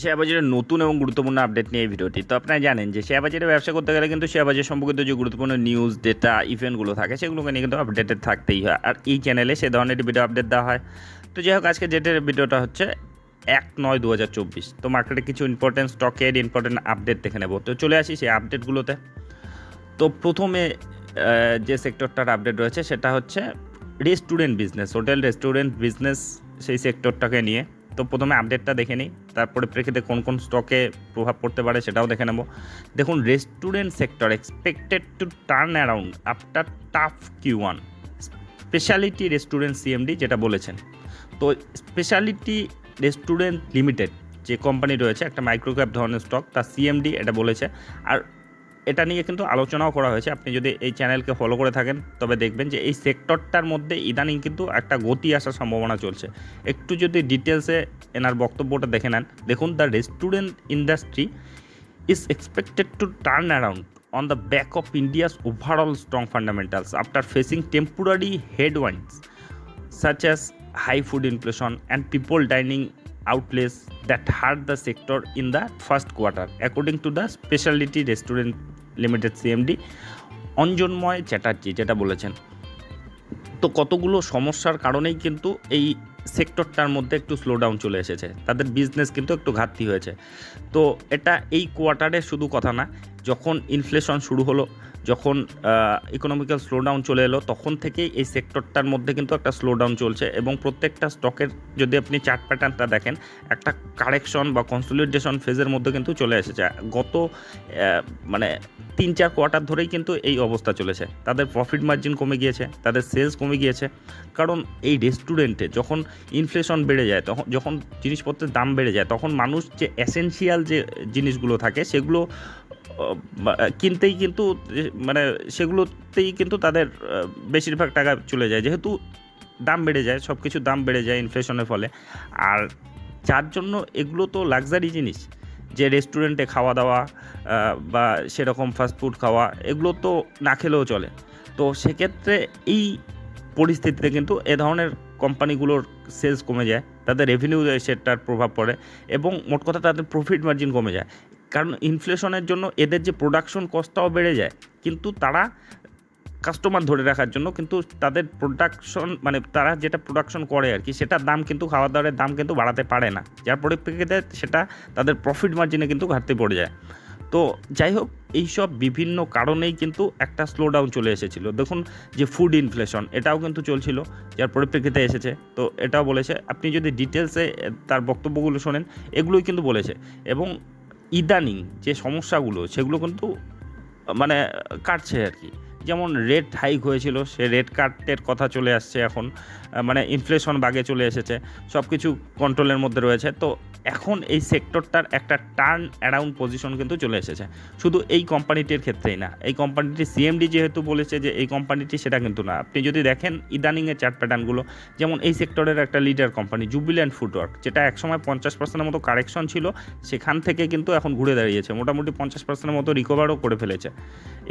Share বাজারের নতুন এবং গুরুত্বপূর্ণ আপডেট নিয়ে এই ভিডিওটি। তো আপনারা জানেন যে শেয়ার বাজারে ব্যবসা করতে গেলে কিন্তু শেয়ার বাজার সম্পর্কিত যে গুরুত্বপূর্ণ নিউজ ডেটা ইভেন্টগুলো থাকে, সেগুলোকে নিয়ে কিন্তু আপডেটেড থাকতেই হয়। আর এই চ্যানেলে সে ধরনের ভিডিও আপডেট দেওয়া হয়। তো যাই হোক আজকে ডেটের ভিডিওটা হচ্ছে এক নয় দু হাজার চব্বিশ। তো মার্কেটে কিছু ইম্পর্টেন্ট স্টকের ইম্পর্টেন্ট আপডেট দেখে নেব। তো চলে আসি সেই আপডেটগুলোতে তো প্রথমে যে সেক্টরটার আপডেট রয়েছে, সেটা হচ্ছে restaurant business hotel restaurant business সেই সেক্টরটাকে নিয়ে। তো প্রথমে আপডেটটা দেখে নিই। তারপরে প্রেক্ষিতে কোন কোন স্টকে প্রভাব পড়তে পারে সেটাও দেখে নেব। দেখুন restaurant sector expected to turn around after tough Q one specialty restaurant CMD যেটা বলেছেন। তো স্পেশালিটি রেস্টুরেন্ট লিমিটেড যে কোম্পানি রয়েছে, একটা মাইক্রোক্যাপ ধরনের স্টক তার সিএমডি এটা বলেছে। আর এটা নিয়ে কিন্তু আলোচনাও করা হয়েছে। আপনি যদি এই চ্যানেলকে ফলো করে থাকেন, তবে দেখবেন যে এই সেক্টরটার মধ্যে ইদানিং কিন্তু একটা গতি আসার সম্ভাবনা চলছে। একটু যদি ডিটেলসে এনার বক্তব্যটা দেখে নেন, দেখুন the restaurant industry is expected to turn around on the back of India's overall strong fundamentals after facing temporary head headwinds such as high food inflation and people dining outlays that hurt the sector in the first quarter, according to the Specialty Restaurant Limited CMD Anjanmoy Chatterjee যেটা বলেছেন। তো কতগুলো সমস্যার কারণেই কিন্তু এই সেক্টরটার মধ্যে একটু স্লো ডাউন চলে এসেছে। তাদের বিজনেস কিন্তু একটু ঘাটতি হয়েছে। তো এটা এই কোয়ার্টারে শুধু কথা না যখন ইনফ্লেশন শুরু হলো যখন ইকোনমিক্যাল স্লোডাউন চলে এলো, তখন থেকেই এই সেক্টরটার মধ্যে কিন্তু একটা স্লোডাউন চলছে এবং প্রত্যেকটা স্টকের যদি আপনি চার্ট প্যাটার্নটা দেখেন, একটা কারেকশন বা কনসলিডেশন ফেজের মধ্যে কিন্তু চলে এসেছে। গত মানে তিন চার কোয়ার্টার ধরেই কিন্তু এই অবস্থা চলেছে। তাদের প্রফিট মার্জিন কমে গিয়েছে, তাদের সেলস কমে গিয়েছে। কারণ এই রেস্টুরেন্টে যখন ইনফ্লেশন বেড়ে যায়, তখন, যখন জিনিসপত্রের দাম বেড়ে যায়, তখন মানুষ যে এসেনশিয়াল যে জিনিসগুলো থাকে, সেগুলো কিনতেই কিন্তু মানে সেগুলোতেই কিন্তু তাদের বেশিরভাগ টাকা চলে যায়। যেহেতু দাম বেড়ে যায় সব কিছু দাম বেড়ে যায় ইনফ্লেশনের ফলে। আর যার জন্য এগুলো তো লাক্সারি জিনিস। যে রেস্টুরেন্টে খাওয়া দাওয়া বা সেরকম ফাস্টফুড খাওয়া, এগুলো তো না খেলেও চলে। তো সেক্ষেত্রে এই পরিস্থিতিতে কিন্তু এ ধরনের কোম্পানিগুলোর সেলস কমে যায়। তাদের রেভিনিউ সেটার প্রভাব পড়ে। এবং মোট কথা তাদের প্রফিট মার্জিন কমে যায়। কারণ ইনফ্লেশনের জন্য এদের যে প্রোডাকশন কস্টটাও বেড়ে যায়। কিন্তু তারা কাস্টমার ধরে রাখার জন্য কিন্তু তাদের প্রোডাকশন মানে তারা যেটা প্রোডাকশন করে আর কি, সেটার দাম কিন্তু খাওয়া দাওয়ার দাম কিন্তু বাড়াতে পারে না। যার পরিপ্রেক্ষিতে সেটা তাদের প্রফিট মার্জিনে কিন্তু ঘাটতি পড়ে যায়। তো যাই হোক, এইসব বিভিন্ন কারণেই কিন্তু একটা স্লো ডাউন চলে এসেছিল। দেখুন যে ফুড ইনফ্লেশন এটাও কিন্তু চলছিল, যার পরিপ্রেক্ষিতে এসেছে। তো এটাও বলেছে। আপনি যদি ডিটেলসে তার বক্তব্যগুলো শোনেন, এগুলোই কিন্তু বলেছে। এবং ইদানিং যে সমস্যাগুলো, সেগুলো কিন্তু মানে কাটছে আর কি। যেমন রেট হাইক হয়েছিল, সে রেট কাটের কথা চলে আসছে এখন। মানে ইনফ্লেশন বাগে চলে এসেছে। সব কিছু কন্ট্রোলের মধ্যে রয়েছে। তো এখন এই সেক্টরটার একটা টার্ন অ্যারাউন্ড পজিশন কিন্তু চলে এসেছে। শুধু এই কোম্পানিটির ক্ষেত্রেই না, এই কোম্পানিটি সিএমডি যেহেতু বলেছে যে এই কোম্পানিটি সেটা কিন্তু না। আপনি যদি দেখেন ইদানিংয়ের চার্ট প্যাটার্নগুলো যেমন এই সেক্টরের একটা লিডার কোম্পানি জুবিল্যান্ড ফুটওয়ার্ক যেটা একসময় পঞ্চাশ পার্সেন্টের মতো কারেকশন ছিল, সেখান থেকে কিন্তু এখন ঘুরে দাঁড়িয়েছে, মোটামুটি পঞ্চাশ পার্সেন্টের মতো রিকভারও করে ফেলেছে।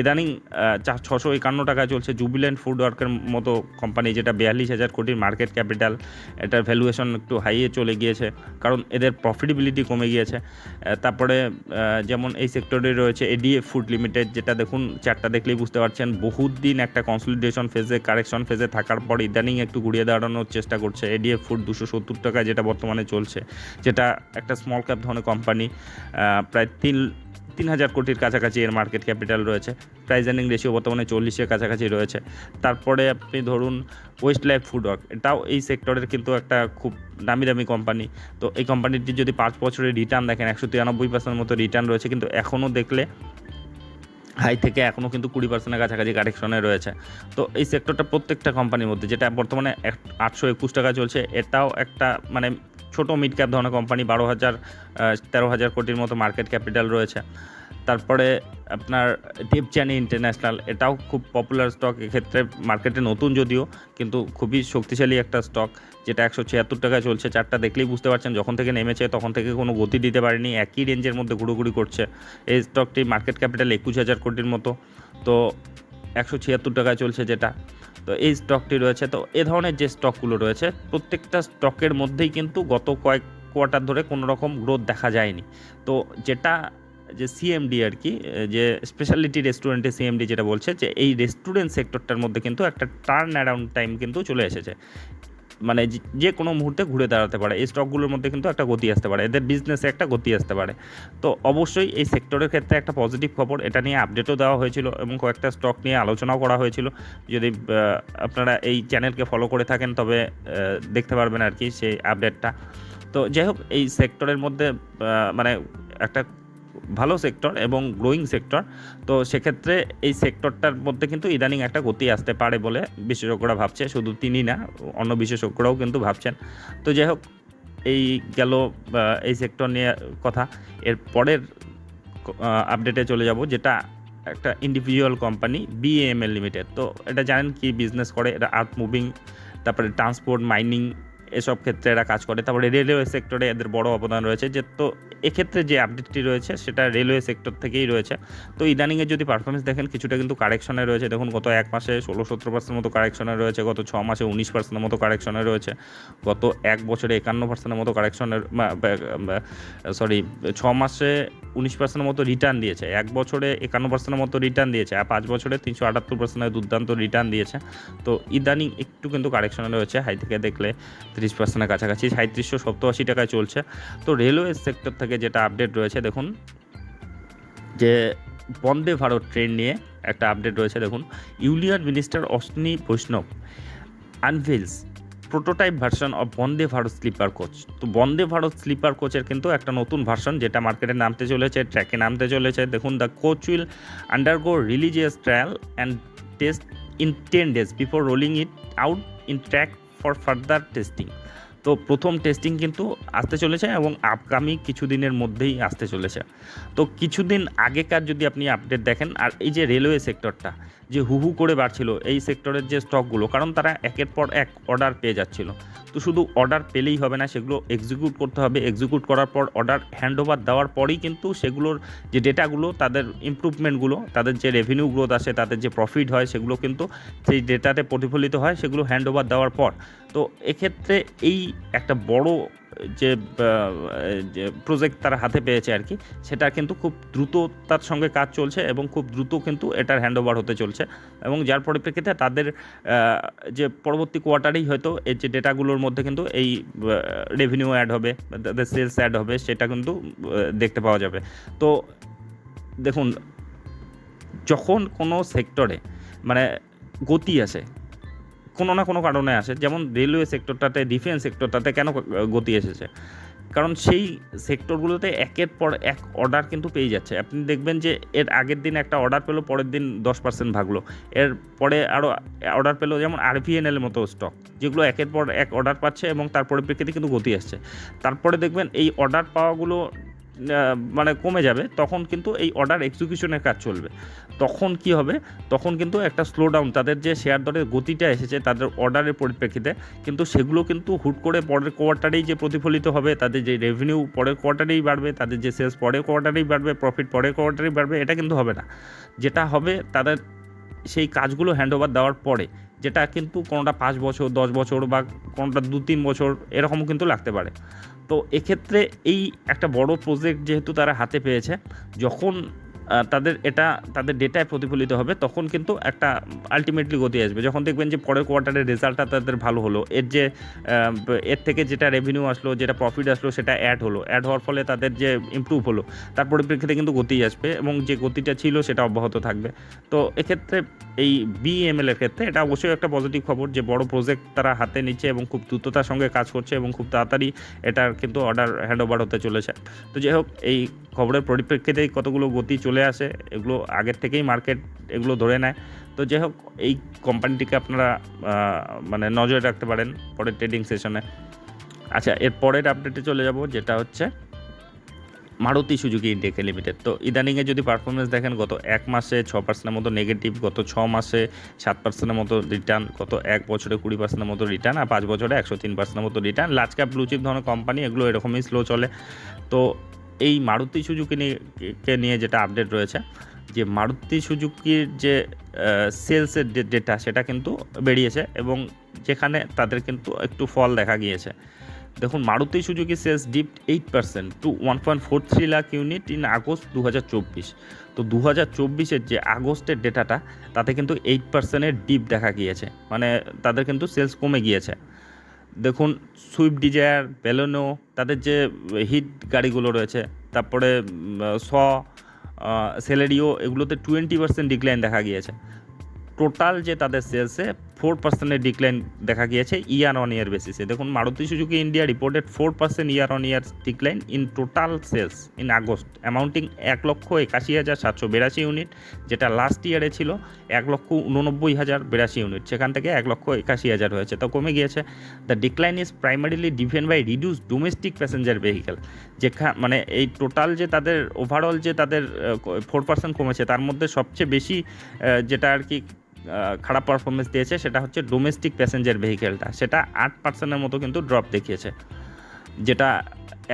ইদানিং ছশো একান্ন টাকা চলছে জুবিল্যান্ড ফুডওয়ার্কের মতো কোম্পানি যেটা বিয়াল্লিশ হাজার কোটির মার্কেট ক্যাপিটাল এটার ভ্যালুয়েশন একটু হাইয়ে চলে গিয়েছে। কারণ এদের প্রফিটেবিলিটি কমে গিয়েছে। তারপরে যেমন এই সেক্টরে রয়েছে এডিএফ ফুড লিমিটেড যেটা দেখুন চারটা দেখলেই বুঝতে পারছেন, বহুত দিন একটা কনসলিডেশন ফেজে কারেকশন ফেজে থাকার পর ইদানিং একটু ঘুরিয়ে দাঁড়ানোর চেষ্টা করছে। এডিএফ ফুড দুশো সত্তর টাকা যেটা বর্তমানে চলছে, যেটা একটা স্মল ক্যাপ ধরনের কোম্পানি প্রায় তিন তিন হাজার কোটির কাছাকাছি এর মার্কেট ক্যাপিটাল রয়েছে। প্রাইস আর্নিং রেশিও বর্তমানে চল্লিশের কাছাকাছি রয়েছে। তারপরে আপনি ধরুন ওয়েস্ট লাইফ ফুড ওয়ার্ক এটাও এই সেক্টরের কিন্তু একটা খুব দামি দামি কোম্পানি তো এই কোম্পানিটির যদি পাঁচ বছরের রিটার্ন দেখেন, একশো তিরানব্বই পার্সেন্ট মতো রিটার্ন রয়েছে, কিন্তু এখনও দেখলে হাই থেকে এখনও কিন্তু কুড়ি পার্সেন্টের কাছাকাছি কারেকশনে রয়েছে। তো এই সেক্টরটা প্রত্যেকটা কোম্পানির মধ্যে, যেটা বর্তমানে আটশো একুশ টাকা চলছে, এটাও একটা মানে ছোটো মিড ক্যাপ ধরনের কোম্পানি, বারো হাজার তেরো হাজার কোটির মতো মার্কেট ক্যাপিটাল রয়েছে। তারপরে আপনার দেবচানি ইন্টারন্যাশনাল এটাও খুব পপুলার স্টক এক্ষেত্রে মার্কেটে নতুন যদিও, কিন্তু খুবই শক্তিশালী একটা স্টক যেটা একশো ছিয়াত্তর টাকা চলছে। চারটা দেখলেই বুঝতে পারছেন, যখন থেকে নেমেছে, তখন থেকে কোনো গতি দিতে পারেনি, একই রেঞ্জের মধ্যে ঘুরোঘুরি করছে। এই স্টকটি মার্কেট ক্যাপিটাল একুশ হাজার কোটির মতো। তো একশো ছিয়াত্তর টাকায় চলছে যেটা। তো এই স্টকটি রয়েছে। তো এ ধরনের যে স্টকগুলো রয়েছে, প্রত্যেকটা স্টকের মধ্যেই কিন্তু গত কয়েক কোয়ার্টার ধরে কোনো রকম গ্রোথ দেখা যায়নি। তো যেটা যে সিএমডি আর কি, যে স্পেশালিটি রেস্টুরেন্টে সিএমডি যেটা বলছে, যে এই রেস্টুরেন্ট সেক্টরটার মধ্যে কিন্তু একটা টার্ন অ্যারাউন্ড টাইম কিন্তু চলে এসেছে। মানে যে- কোনো মুহূর্তে ঘুরে দাঁড়াতে পারে। এই স্টকগুলোর মধ্যে কিন্তু একটা গতি আসতে পারে। এদের বিজনেসে একটা গতি আসতে পারে। তো অবশ্যই এই সেক্টরের ক্ষেত্রে একটা পজিটিভ খবর। এটা নিয়ে আপডেটও দেওয়া হয়েছিল এবং কয়েকটা স্টক নিয়ে আলোচনাও করা হয়েছিল। যদি আপনারা এই চ্যানেলকে ফলো করে থাকেন, তবে দেখতে পারবেন আর কি সেই আপডেটটা তো যাই হোক, এই সেক্টরের মধ্যে মানে একটা ভালো সেক্টর এবং গ্রোয়িং সেক্টর তো সেক্ষেত্রে এই সেক্টরটার মধ্যে কিন্তু ইদানিং একটা গতি আসতে পারে বলে বিশেষজ্ঞরা ভাবছে, শুধু তিনি না, অন্য বিশেষজ্ঞরাও কিন্তু ভাবছেন। তো যাই হোক, এই গেল এই সেক্টর নিয়ে কথা। এর পরের আপডেটে চলে যাব, যেটা একটা ইন্ডিভিজুয়াল কোম্পানি বিএমএল লিমিটেড তো এটা জানেন কি বিজনেস করে? এটা আর্থ মুভিং তারপরে ট্রান্সপোর্ট মাইনিং এসব ক্ষেত্রে এরা কাজ করে। তারপরে রেলওয়ে সেক্টরে এদের বড় অবদান রয়েছে যে, তো এক্ষেত্রে যে আপডেটটি রয়েছে, সেটা রেলওয়ে সেক্টর থেকেই রয়েছে। তো ইদানিংয়ে যদি পারফরমেন্স দেখেন, কিছুটা কিন্তু কারেকশনে রয়েছে। দেখুন, গত এক মাসে ষোলো সতেরো পার্সেন্ট মতো কারেকশনে রয়েছে, গত ছ মাসে উনিশ পার্সেন্টের মতো কারেকশনে রয়েছে, গত এক বছরে একান্ন পার্সেন্টের মতো কারেকশনের সরি ছ মাসে উনিশ পার্সেন্টের মতো রিটার্ন দিয়েছে, এক বছরে একান্ন পার্সেন্টের মতো রিটার্ন দিয়েছে, আর পাঁচ বছরে তিনশো আটাত্তর পার্সেন্টের দুর্দান্ত রিটার্ন দিয়েছে। তো ইদানিং একটু কিন্তু কারেকশনে রয়েছে, হাই থেকে দেখলে। তিরিশ পার্সেন্টের কাছাকাছি, সাঁত্রিশশো সত্তর আশি টাকায় চলছে। তো রেলওয়ে সেক্টর থেকে যেটা আপডেট রয়েছে, দেখুন, যে বন্দে ভারত ট্রেন নিয়ে একটা আপডেট রয়েছে, দেখুন union minister Ashwini Vaishnaw unveils prototype version of Vande Bharat sleeper coach তো বন্দে ভারত স্লিপার কোচের কিন্তু একটা নতুন ভার্সন যেটা মার্কেটে নামতে চলেছে ট্র্যাকে নামতে চলেছে। দেখুন the coach will undergo religious trial and test in ten days before rolling it out in track for further testing তো প্রথম টেস্টিং কিন্তু আসতে চলেছে এবং আপকামি কিছুদিনের মধ্যেই আসতে চলেছে। তো কিছুদিন আগেকার যদি আপনি আপডেট দেখেন, আর এই যে রেলওয়ে সেক্টরটা যে হু হু করে বাড়ছিল এই সেক্টরের যে স্টকগুলো কারণ তারা একের পর এক অর্ডার পেয়ে যাচ্ছিল। তো শুধু অর্ডার পেলেই হবে না, সেগুলো এক্সিকিউট করতে হবে। এক্সিকিউট করার পর অর্ডার হ্যান্ড ওভার দেওয়ার পরেই কিন্তু সেগুলোর যে ডেটাগুলো তাদের ইমপ্রুভমেন্টগুলো তাদের যে রেভিনিউ গ্রোথ আসে, তাদের যে প্রফিট হয়, সেগুলো কিন্তু সেই ডেটাতে প্রতিফলিত হয়, সেগুলো হ্যান্ড ওভার দেওয়ার পর। তো এক্ষেত্রে এই একটা বড় যে প্রজেক্ট তারা হাতে পেয়েছে আর কি, সেটা কিন্তু খুব দ্রুততার সঙ্গে কাজ চলছে এবং খুব দ্রুত কিন্তু এটার হ্যান্ড ওভার হতে চলছে। এবং যার পরিপ্রেক্ষিতে তাদের যে পরবর্তী কোয়ার্টারেই হয়তো এই যে ডেটাগুলোর মধ্যে কিন্তু এই রেভিনিউ অ্যাড হবে, তাদের সেলস অ্যাড হবে, সেটা কিন্তু দেখতে পাওয়া যাবে। তো দেখুন, যখন কোনো সেক্টরে মানে গতি আসে কোনো না কোনো কারণে আসে। যেমন রেলওয়ে সেক্টরটাতে ডিফেন্স সেক্টরটাতে কেন গতি এসেছে? কারণ সেই সেক্টরগুলোতে একের পর এক অর্ডার কিন্তু পেয়ে যাচ্ছে। আপনি দেখবেন যে এর আগের দিন একটা অর্ডার পেল, পরের দিন দশ পার্সেন্ট ভাগলো। এর পরে আরও অর্ডার পেল যেমন আরভিএনএল মতো স্টক যেগুলো একের পর এক অর্ডার পাচ্ছে এবং তার পরিপ্রেক্ষিতে কিন্তু গতি আসছে। তারপরে দেখবেন এই অর্ডার পাওয়াগুলো মানে কমে যাবে, তখন কিন্তু এই অর্ডার এক্সিকিউশনের কাজ চলবে। তখন কি হবে? তখন কিন্তু একটা স্লো ডাউন তাদের যে শেয়ার দরের গতিটা এসেছে, তাদের অর্ডারের পরিপ্রেক্ষিতে কিন্তু সেগুলো কিন্তু হুট করে পরের কোয়ার্টারেই যে প্রতিফলিত হবে, তাদের যে রেভিনিউ পরের কোয়ার্টারেই বাড়বে, তাদের যে সেলস পরের কোয়ার্টারেই বাড়বে প্রফিট পরের কোয়ার্টারেই বাড়বে, এটা কিন্তু হবে না। যেটা হবে, তাদের সেই কাজগুলো হ্যান্ডওভার দেওয়ার পরে, যেটা কিন্তু কোনোটা পাঁচ বছর, দশ বছর বা কোনোটা দু তিন বছর, এরকমও কিন্তু লাগতে পারে। তো এক্ষেত্রে এই একটা বড় প্রজেক্ট যেহেতু তারা হাতে পেয়েছে, যখন তাদের এটা, তাদের ডেটায় প্রতিফলিত হবে, তখন কিন্তু একটা আলটিমেটলি গতি আসবে। যখন দেখবেন যে পরের কোয়ার্টারের রেজাল্টটা তাদের ভালো হলো, এর যে এর থেকে যেটা রেভিনিউ আসলো, যেটা প্রফিট আসলো, সেটা অ্যাড হলো। অ্যাড হওয়ার ফলে তাদের যে ইমপ্রুভ হলো, তার পরিপ্রেক্ষিতে কিন্তু গতি আসবে এবং যে গতিটা ছিল, সেটা অব্যাহত থাকবে। তো এক্ষেত্রে এই বিএমএল এর ক্ষেত্রে এটা অবশ্যই একটা পজিটিভ খবর যে, বড় প্রজেক্ট তারা হাতে নিচ্ছে এবং খুব দ্রুততার সঙ্গে কাজ করছে এবং খুব তাড়াতাড়ি এটার কিন্তু অর্ডার হ্যান্ড ওভার হতে চলেছে। তো যাই হোক, এই খবরের পরিপ্রেক্ষিতেই কতগুলো গতি চলে আসে, এগুলো আগের থেকেই মার্কেট এগুলো ধরে নেয়। তো যাই হোক, এই কোম্পানিটিকে আপনারা মানে নজরে রাখতে পারেন পরের ট্রেডিং সেশনে আচ্ছা এর পরের আপডেটে চলে যাব, যেটা হচ্ছে মারুতি সুজুকি ইন্ডিয়া লিমিটেড তো ইদানিংয়ে যদি পারফরমেন্স দেখেন, গত এক মাসে ছ পার্সেন্টের মতো নেগেটিভ গত ছ মাসে সাত পার্সেন্টের মতো রিটার্ন গত এক বছরে কুড়ি পার্সেন্টের মতো রিটার্ন আর পাঁচ বছরে একশো তিন পার্সেন্টের মতো return large cap blue chip ধরনের কোম্পানি এগুলো এরকমই স্লো চলে। তো এই মারুতি সুজুকি নিয়ে নিয়ে যেটা আপডেট রয়েছে, যে মারুতি সুজুকির যে সেলসের ডেটা সেটা কিন্তু বেরিয়েছে এবং যেখানে তাদের কিন্তু একটু ফল দেখা গিয়েছে। দেখুন, Maruti Suzuki sales dipped eight percent to one point four three lakh unit in August দু হাজার চব্বিশ তো দু হাজার চব্বিশের যে আগস্টের ডেটাটা তাতে কিন্তু এইট পার্সেন্টের ডিপ দেখা গিয়েছে। মানে তাদের কিন্তু সেলস কমে গিয়েছে। দেখুন সুইফট ডিজায়ার বেলোনো তাদের যে হিট গাড়িগুলো রয়েছে, তারপরে স সেলেরিও এগুলোতে টোয়েন্টি পার্সেন্ট ডিক্লাইন দেখা গিয়েছে। টোটাল যে তাদের সেলসে ফোর পার্সেন্টের ডিক্লাইন দেখা গিয়েছে ইয়ার অন ইয়ার বেসিসে। দেখুন, Maruti Suzuki India reported four percent year on year decline in total sales in August amounting এক লক্ষ একাশি হাজার সাতশো বিরাশি ইউনিট যেটা লাস্ট ইয়ারে ছিল এক লক্ষ উননব্বই হাজার বিরাশি ইউনিট সেখান থেকে এক লক্ষ একাশি হাজার হয়েছে। তো কমে গিয়েছে। The decline is primarily driven by reduce domestic passenger vehicle যেখা মানে এই টোটাল যে তাদের ওভারঅল যে তাদের ফোর পার্সেন্ট কমেছে, তার মধ্যে সবচেয়ে বেশি যেটা আর কি খারাপ পারফরমেন্স দিয়েছে, সেটা হচ্ছে ডোমেস্টিক প্যাসেঞ্জার ভেহিকেলটা সেটা আট পার্সেন্টের মতো কিন্তু ড্রপ দেখিয়েছে। যেটা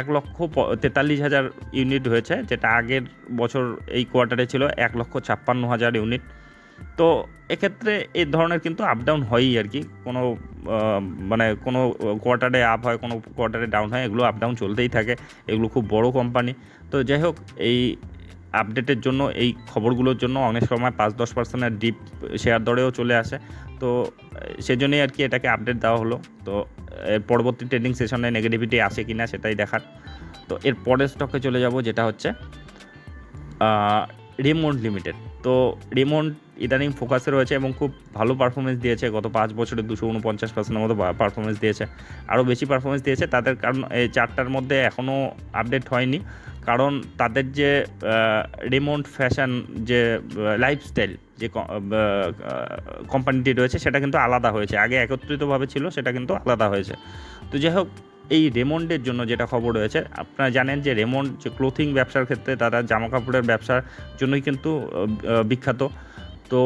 এক লক্ষ তেতাল্লিশ হাজার ইউনিট হয়েছে, যেটা আগের বছর এই কোয়ার্টারে ছিল এক লক্ষ ছাপ্পান্ন হাজার ইউনিট তো এক্ষেত্রে এই ধরনের কিন্তু আপ ডাউন হয়ই আর কি। কোনো মানে কোনো কোয়ার্টারে আপ হয়, কোনো কোয়ার্টারে ডাউন হয়, এগুলো আপ ডাউন চলতেই থাকে। এগুলো খুব বড় কোম্পানি তো যাই হোক, এই আপডেটের জন্য, এই খবরগুলোর জন্য অনেক সময় পাঁচ দশ পার্সেন্টের ডিপ শেয়ার দরেও চলে আসে। তো সেজন্যই আর কি এটাকে আপডেট দেওয়া হলো। তো, এর পরবর্তী ট্রেডিং সেশনে নেগেটিভিটি আসে কি না সেটাই দেখার। তো, এর পরের স্টকে চলে যাব, যেটা হচ্ছে রেমন্ড লিমিটেড তো রেমন্ড ইদানিং ফোকাসে রয়েছে এবং খুব ভালো পারফরমেন্স দিয়েছে। গত পাঁচ বছরে দুশো উনপঞ্চাশ পার্সেন্টের মতো পারফরমেন্স দিয়েছে। আরও বেশি পারফরমেন্স দিয়েছে। তাদের কারণ, এই চারটার মধ্যে এখনও আপডেট হয়নি। কারণ তাদের যে রেমন্ড ফ্যাশন যে লাইফস্টাইল যে কোম্পানিটি রয়েছে, সেটা কিন্তু আলাদা হয়েছে। আগে একত্রিতভাবে ছিল, সেটা কিন্তু আলাদা হয়েছে। তো যাই হোক এই রেমন্ডের জন্য যেটা খবর রয়েছে, আপনারা জানেন যে রেমন্ড যে ক্লোথিং ব্যবসার ক্ষেত্রে তারা জামা কাপড়ের ব্যবসার জন্যই কিন্তু বিখ্যাত। তো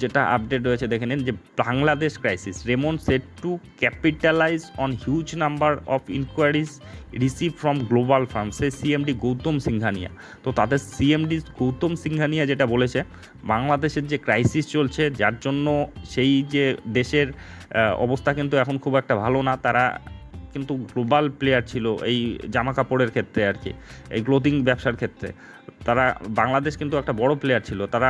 যেটা আপডেট রয়েছে দেখে নিন যে Bangladesh crisis Raymond set to capitalize on huge number of inquiries receive from global firm say CMD Gautam Singhania তো তাদের সিএমডি গৌতম সিংহানিয়া যেটা বলেছে, বাংলাদেশের যে ক্রাইসিস চলছে, যার জন্য সেই যে দেশের অবস্থা কিন্তু এখন খুব একটা ভালো না। তারা কিন্তু গ্লোবাল প্লেয়ার ছিল এই জামা কাপড়ের ক্ষেত্রে আর কি, এই ক্লোথিং ব্যবসার ক্ষেত্রে। তারা বাংলাদেশ কিন্তু একটা বড় প্লেয়ার ছিল। তারা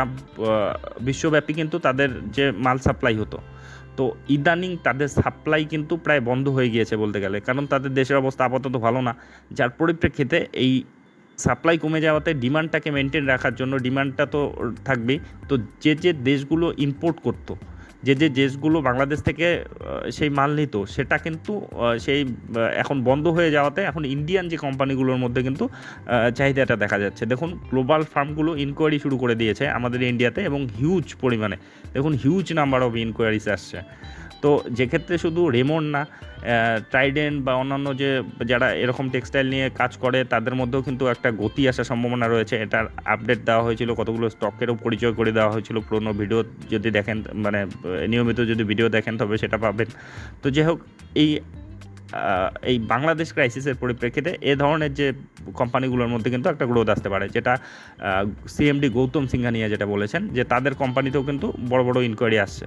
বিশ্বব্যাপী কিন্তু তাদের যে মাল সাপ্লাই হতো। তো ইদানিং তাদের সাপ্লাই কিন্তু প্রায় বন্ধ হয়ে গিয়েছে বলতে গেলে। কারণ তাদের দেশের অবস্থা আপাতত ভালো না। যার পরিপ্রেক্ষিতে এই সাপ্লাই কমে যাওয়াতে ডিমান্ডটাকে মেনটেন রাখার জন্য ডিমান্ডটা তো থাকবেই। তো যে যে দেশগুলো ইম্পোর্ট করতো যে যে দেশগুলো বাংলাদেশ থেকে সেই মাল নিত, সেটা কিন্তু সেই এখন বন্ধ হয়ে যাওয়াতে এখন ইন্ডিয়ান যে কোম্পানিগুলোর মধ্যে কিন্তু চাহিদাটা দেখা যাচ্ছে। দেখুন গ্লোবাল ফার্মগুলো ইনকোয়ারি শুরু করে দিয়েছে আমাদের ইন্ডিয়াতে এবং হিউজ পরিমাণে। দেখুন হিউজ নাম্বার অফ ইনকোয়ারিজ আসছে। তো যেক্ষেত্রে শুধু রেমন না ট্রাইডেন্ট বা অন্যান্য যে যারা এরকম টেক্সটাইল নিয়ে কাজ করে, তাদের মধ্যেও কিন্তু একটা গতি আসার সম্ভাবনা রয়েছে। এটার আপডেট দেওয়া হয়েছিল, কতগুলো স্টকেরও পরিচয় করে দেওয়া হয়েছিল। পুরোনো ভিডিও যদি দেখেন মানে নিয়মিত যদি ভিডিও দেখেন, তবে সেটা পাবেন। তো যাই হোক, এই এই বাংলাদেশ ক্রাইসিসের পরিপ্রেক্ষিতে এ ধরনের যে কোম্পানিগুলোর মধ্যে কিন্তু একটা গ্রোথ আসতে পারে, যেটা সিএমডি গৌতম সিংহানিয়া যেটা বলেছেন, যে তাদের কোম্পানিতেও কিন্তু বড় বড় ইনকোয়ারি আসছে।